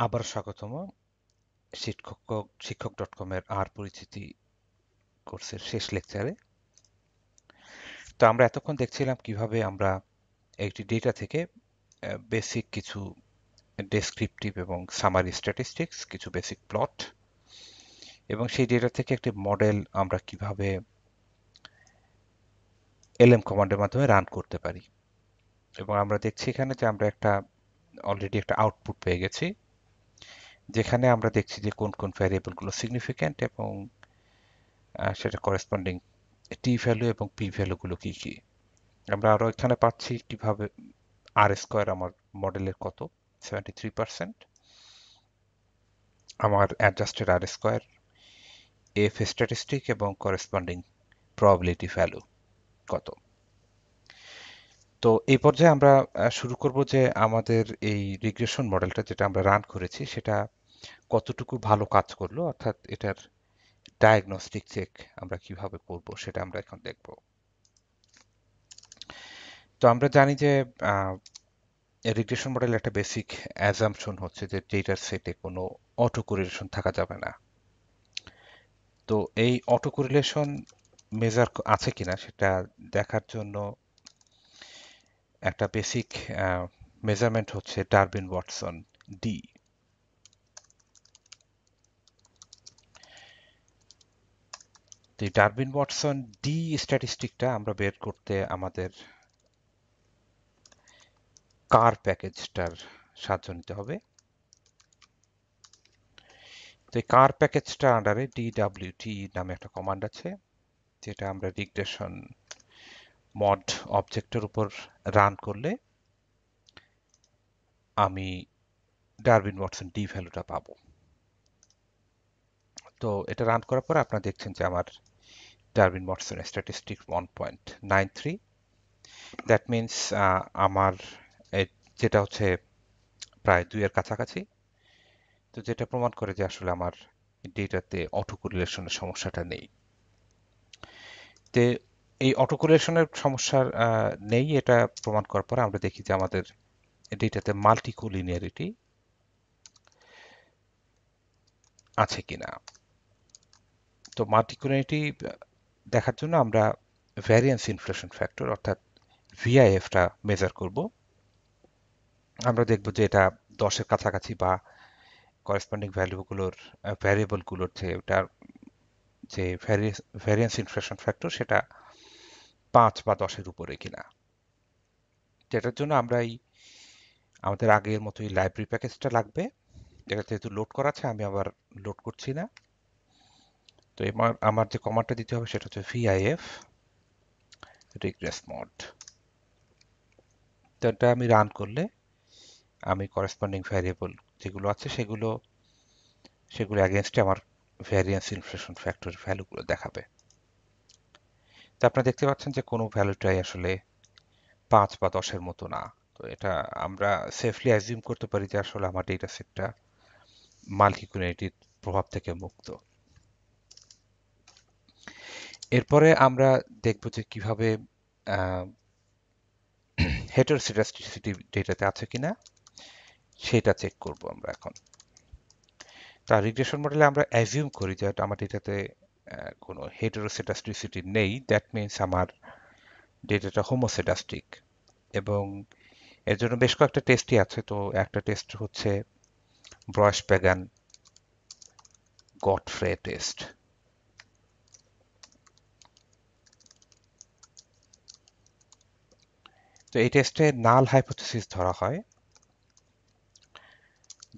আবার স্বাগতম। শিক্ষক শিক্ষক ডট কমের আর পরিচিতি কোর্সের শেষ লেকচারে তো আমরা এতক্ষণ দেখছিলাম কীভাবে আমরা একটি ডেটা থেকে বেসিক কিছু ডেসক্রিপটিভ এবং সামারি স্ট্যাটিস্টিক্স কিছু বেসিক প্লট এবং সেই ডেটা থেকে একটি মডেল আমরা কীভাবে এলএম কমান্ডের মাধ্যমে রান করতে পারি। এবং আমরা দেখছি এখানে যে আমরা একটা অলরেডি একটা আউটপুট পেয়ে গেছি। যেখানে আমরা দেখছি যে কোন কোন ভ্যারিয়েবলগুলো সিগনিফিক্যান্ট এবং সেটা করেসপন্ডিং টি ভ্যালু এবং পি ভ্যালুগুলো কি কি। আমরা আরও এখানে পাচ্ছি কীভাবে আর স্কোয়ার আমার মডেলের কত? সেভেন্টি থ্রি পার্সেন্ট আমার adjusted R square F statistic এবং করেসপন্ডিং প্রবাবিলিটি ভ্যালু কত? তো এই পর্যায়ে আমরা শুরু করব যে আমাদের এই রিগ্রেশন মডেলটা যেটা আমরা রান করেছি, সেটা কতটুকু ভালো কাজ করল, অর্থাৎ এটার ডায়াগনস্টিক চেক আমরা কীভাবে করব সেটা আমরা এখন দেখব। তো আমরা জানি যে রিগ্রেশন মডেল একটা বেসিক অ্যাজাম্পশন হচ্ছে যে ডেটার সেটে কোনো অটো কোরিলেশন থাকা যাবে না। তো এই অটো কোরিলেশন মেজার আছে কিনা সেটা দেখার জন্য একটা বেসিক মেজারমেন্ট হচ্ছে ডারবিন ওয়াটসন ডি তো এই ডারবিন ওয়াটসন ডি স্ট্যাটিস্টিকটা আমরা বের করতে আমাদের কার প্যাকেজটার সাহায্য নিতে হবে। তো এই কার প্যাকেজটা আন্ডারে ডিডাব্লিউটি নামে একটা কমান্ড আছে, যেটা আমরা রিগ্রেশন মড অবজেক্টের উপর রান করলে আমি ডারবিন ওয়াটসন ডি ভ্যালুটা পাবো। তো এটা রান করার পর আপনারা দেখছেন যে আমার Durbin Watson statistic one point nine three that means আমার যেটা হচ্ছে প্রায় দুইয়ের কাছাকাছি। তো যেটা প্রমাণ করে যে আসলে আমার ডেটাতে অটো কোরিলেশনের সমস্যাটা নেই। তে এই অটো কোরিলেশনের সমস্যা নেই এটা প্রমাণ করার পর আমরা দেখি যে আমাদের ডেটাতে মাল্টিকুলিনিয়ারিটি আছে কিনা। তো মাল্টিকুলিনিয়ারিটি দেখার জন্য আমরা ভ্যারিয়েন্স ইনফ্লেশন ফ্যাক্টর অর্থাৎ ভিআইএফটা মেজার করব। আমরা দেখব যে এটা দশের কাছাকাছি বা করেসপন্ডিং ভ্যালুগুলোর ভ্যারিয়েবলগুলোর যে ওটার যে ভ্যারিয়েন্স ইনফ্লেশন ফ্যাক্টর সেটা পাঁচ বা দশের উপরে কিনা। যেটার জন্য আমরা এই আমাদের আগের মতো এই লাইব্রেরি প্যাকেজটা লাগবে। যেটা যেহেতু লোড করা আছে, আমি আবার লোড করছি না। তো এবার আমার যে কমান্ডটা দিতে হবে সেটা হচ্ছে ভিআইএফ রিগ্রেস মোড তো এটা আমি রান করলে আমি করেসপন্ডিং ভ্যারিয়েবল যেগুলো আছে সেগুলো সেগুলো অ্যাগেনস্টে আমার ভ্যারিয়েন্স ইনফ্লেশন ফ্যাক্টর ভ্যালুগুলো দেখাবে। তো আপনারা দেখতে পাচ্ছেন যে কোনো ভ্যালুটাই আসলে পাঁচ বা দশের মতো না। তো এটা আমরা সেফলি অ্যাজিউম করতে পারি যে আসলে আমার ডেটা সেটটা মাল্টিকুলিনিটির প্রভাব থেকে মুক্ত। এরপরে আমরা দেখব যে কীভাবে হেটারোসিডাস্টিসিটি ডেটাতে আছে কিনা, সেটা চেক করব আমরা এখন। তার রিগ্রেশন মডেলে আমরা অ্যাজিউম করি যে আমার ডেটাতে কোনো হেটারোসিডাস্টিসিটি নেই দ্যাট মিনস আমার ডেটাটা হোমোসেডাস্টিক এবং এর জন্য বেশ কয়েকটা টেস্টই আছে, তো একটা টেস্ট হচ্ছে ব্রশ প্যাগান গটফ্রে টেস্ট তো এই টেস্টে নাল হাইপোথিসিস ধরা হয়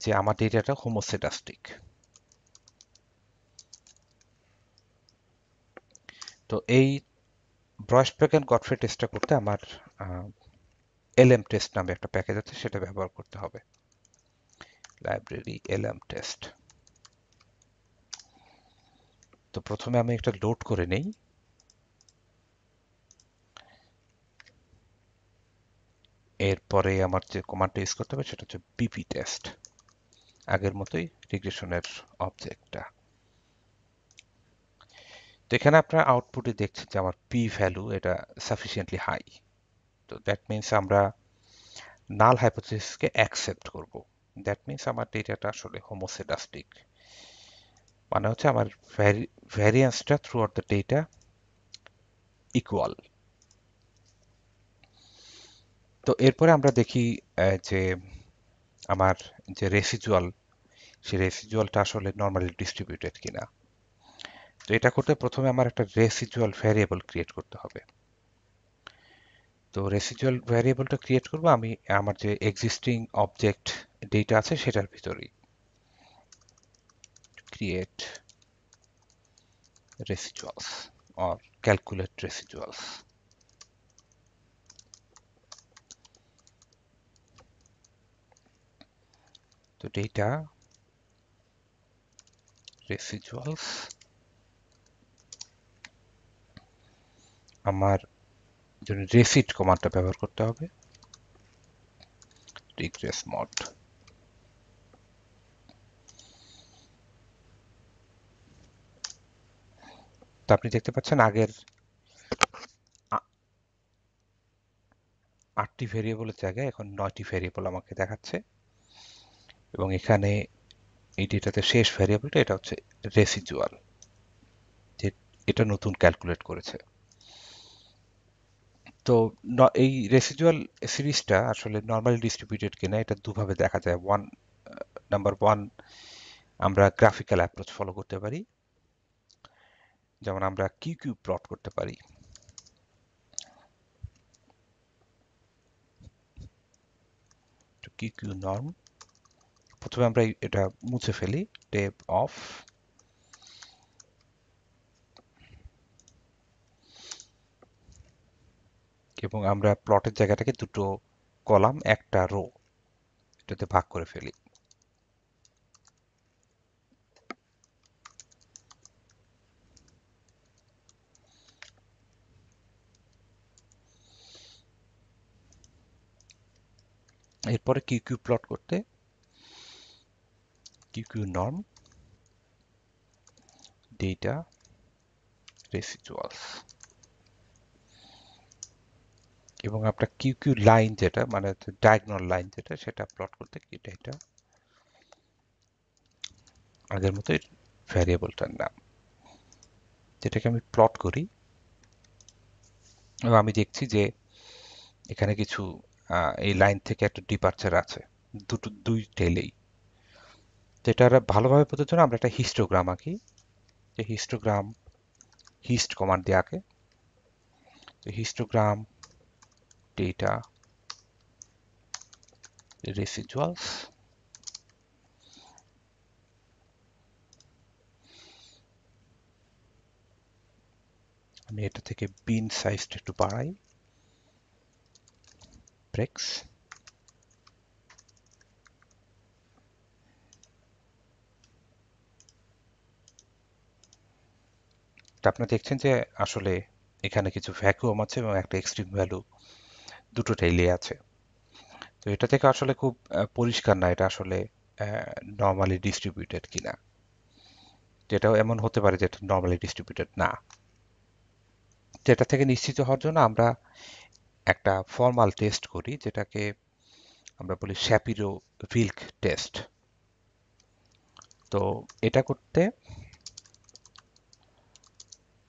যে আমার ডেটাটা হোমোসেডাস্টিক তো এই ব্রশপ্যাগেন গটফ্রে টেস্টটা করতে আমার এলএম টেস্ট নামে একটা প্যাকেজ আছে, সেটা ব্যবহার করতে হবে। লাইব্রেরি এলএম টেস্ট তো প্রথমে আমি একটা লোড করে নেই। এরপরে আমার যে কমান্ডটা ইউজ করতে হবে সেটা হচ্ছে বিপি টেস্ট আগের মতোই রিগ্রেশনের অবজেক্টটা তো এখানে আপনার আউটপুটে দেখছেন যে আমার পি ভ্যালু এটা সাফিসিয়েন্টলি হাই তো দ্যাট মিনস আমরা নাল হাইপোথিসকে অ্যাকসেপ্ট করব। দ্যাট মিনস আমার ডেটাটা আসলে হোমোসেডাস্টিক মানে হচ্ছে আমার ভ্যারিয়েন্সটা throughout the data equal তো এরপরে আমরা দেখি যে আমার যে রেসিজুয়াল সেই রেসিজুয়ালটা আসলে নর্মালি ডিস্ট্রিবিউটেড কিনা। তো এটা করতে প্রথমে আমার একটা রেসিজুয়াল ভ্যারিয়েবল ক্রিয়েট করতে হবে। তো রেসিজুয়াল ভ্যারিয়েবলটা ক্রিয়েট করব আমি আমার যে এক্সিস্টিং অবজেক্ট ডেটা আছে সেটার ভিতরেই। Create residuals or calculate residuals তো data residuals. আমার জন্য রেসিট কমান্ডটা ব্যবহার করতে হবে। regress mod তো আপনি দেখতে পাচ্ছেন আগের আটটি ভেরিয়েবলের জায়গায় এখন নয়টি ভেরিয়েবল আমাকে দেখাচ্ছে। এবং এখানে এই ডেটাতে শেষ ভেরিয়েবলটা এটা হচ্ছে রেসিজুয়াল যে এটা নতুন ক্যালকুলেট করেছে। তো এই রেসিজুয়াল সিরিজটা আসলে নর্মালি ডিস্ট্রিবিউটেড কিনা এটা দুভাবে দেখা যায়। ওয়ান নাম্বার ওয়ান আমরা গ্রাফিক্যাল অ্যাপ্রোচ ফলো করতে পারি। যেমন আমরা কিউ কিউ প্লট করতে পারি। কিউ কিউ নর্ম প্রথমে আমরা এটা মুছে ফেলি, টেপ অফ। এবং আমরা প্লটের জায়গাটাকে দুটো কলাম, একটা রো, এটাতে ভাগ করে ফেলি। এরপরে কিউ কিউ প্লট করতে কিউ নর্ম, ডেটা রেসিডুয়ালস এবং আপনার কিউ লাইন যেটা মানে ডায়াগনাল লাইন যেটা, সেটা প্লট করতে কি ডেটা আগের মতো ভ্যারিয়েবলটার নাম। যেটাকে আমি প্লট করি। এবং আমি দেখছি যে এখানে কিছু এই লাইন থেকে একটা ডিপার্চার আছে। দুটো, দুই টেলেই এটা ভালোভাবে বোঝার জন্য আমরা একটা হিস্টোগ্রাম আঁকি। যে হিস্টোগ্রাম হিস্ট কমান্ড দিয়ে আঁকে। হিস্টোগ্রাম ডেটা residuals, আমি এটা থেকে বিন সাইজটা একটু বাড়াই। ব্রেক্স আপনি দেখছেন যে আসলে এখানে কিছু ভ্যাকুয়াম আছে এবং একটা এক্সট্রিম ভ্যালু দুটো টেইলে আছে। তো এটা থেকে আসলে খুব পরিষ্কার না এটা আসলে নর্মালি ডিস্ট্রিবিউটেড কিনা। যেটাও এমন হতে পারে যেটা নর্মালি ডিস্ট্রিবিউটেড না। যেটা থেকে নিশ্চিত হওয়ার জন্য আমরা একটা ফর্মাল টেস্ট করি, যেটাকে আমরা বলি শ্যাপিরো ভিল্ক টেস্ট তো এটা করতে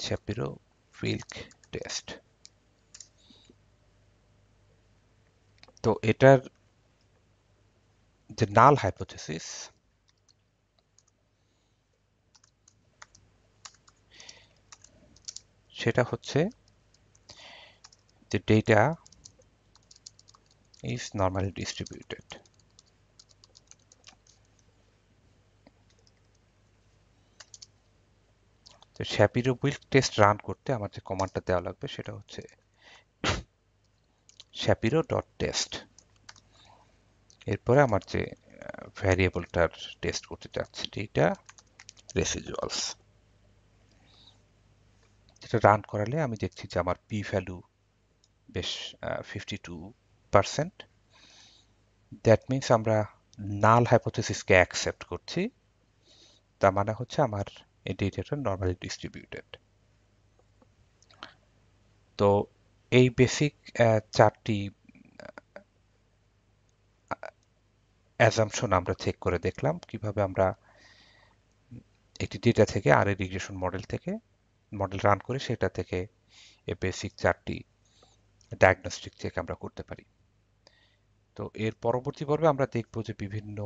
শ্যাপিরো ভিল্ক টেস্ট তো এটার যে নাল হাইপোথেসিস সেটা হচ্ছে the data is normally distributed. তো শ্যাপিরো উইল্ক টেস্ট রান করতে আমার যে কমান্ডটা দেওয়া লাগবে সেটা হচ্ছে শ্যাপিরো ডট টেস্ট এরপরে আমার যে ভ্যারিয়েবলটার টেস্ট করতে চাচ্ছি এটা রেসিজুয়ালস যেটা রান করালে আমি দেখছি যে আমার পি ভ্যালু বেশ fifty two percent that means আমরা নাল হাইপোথেসিসকে অ্যাকসেপ্ট করছি। তার মানে হচ্ছে আমার এই ডেটাটা নর্মালি ডিস্ট্রিবিউটেড তো এই বেসিক চারটি অ্যাজাম্পশন আমরা চেক করে দেখলাম কীভাবে আমরা একটি ডেটা থেকে আর রিগ্রেশন মডেল থেকে মডেল রান করে, সেটা থেকে এ বেসিক চারটি ডায়াগনস্টিক চেক আমরা করতে পারি। তো এর পরবর্তী পর্বে আমরা দেখব যে বিভিন্ন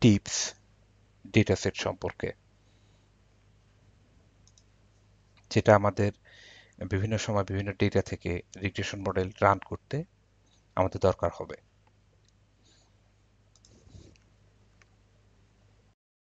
টিপস ডেটা সেট সম্পর্কে। যেটা আমাদের বিভিন্ন সময় বিভিন্ন ডেটা থেকে রিগ্রেশন মডেল রান করতে আমাদের দরকার হবে।